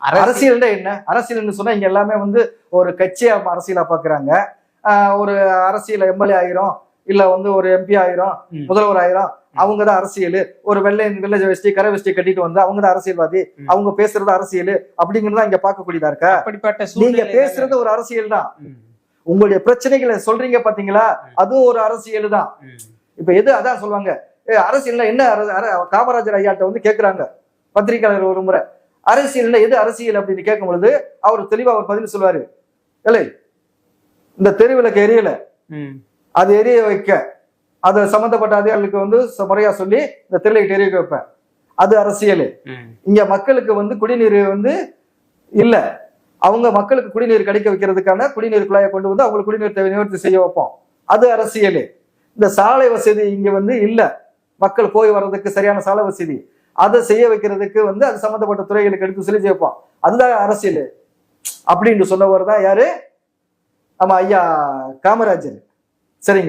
அரசியல் அரசியல்னா என்ன? அரசியல்னு சொன்னா இங்க எல்லாமே வந்து ஒரு கட்சியா அரசியலா பாக்குறாங்க. ஒரு அரசியல் எம்எல்ஏ ஆயிரும் இல்ல வந்து ஒரு எம்பி ஆயிரும். முதல்வர் ஆயிரும் அவங்க தான் அரசியல். ஒரு வெள்ளை வெள்ளை வெஸ்டி கரை வெஸ்டி கட்டிட்டு வந்து அவங்க தான் அரசியல்வாதி. அவங்க பேசுறது அரசியல். அப்படிங்கறத இங்க பார்க்கக்கூடியதா இருக்கா? அப்படிப்பட்ட நீங்க பேசுறது ஒரு அரசியல் தான். உங்களுடைய பிரச்சனைகளை சொல்றீங்க பாத்தீங்களா? அதுவும் ஒரு அரசியல் தான். இப்ப எது அதான் சொல்லுவாங்க. அரசியல்னா என்ன? காமராஜர் ஐயாட்ட வந்து கேக்குறாங்க. பத்திரிகையாளர் ஒரு முறை. அரசியல்னா எது அரசியல் அப்படின்னு கேட்கும் பொழுது அவர் தெளிவா அவர் பதில் சொல்லுவாரு. இல்லை. இந்த தெருவிளக்கு எரியல. அது எரிய வைக்க. அது சம்பந்தப்பட்ட அதிகாரிகளுக்கு வந்து முறையா சொல்லி இந்த தெருவிளக்கு எரிய வைப்பேன் அது அரசியல். இங்க மக்களுக்கு வந்து குடிநீர் வந்து இல்ல. அவங்க மக்களுக்கு குடிநீர் கிடைக்க வைக்கிறதுக்கான குடிநீர் குழாயை கொண்டு வந்து அவங்களுக்கு குடிநீர் தேவை நிவர்த்தி செய்ய வைப்போம். அது அரசியல். இந்த சாலை வசதி இங்க வந்து இல்ல. மக்கள் போய் வர்றதுக்கு சரியான சாலை வசதி. அதை செய்ய வைக்கிறதுக்கு வந்து அது சம்பந்தப்பட்ட துறைகளுக்கு எடுத்து சொல்லி வைப்போம் அதுதான் அரசியல். அப்படின்னு சொன்னவர் தான் யாரு? ஆமா ஐயா காமராஜர். சரிங்க.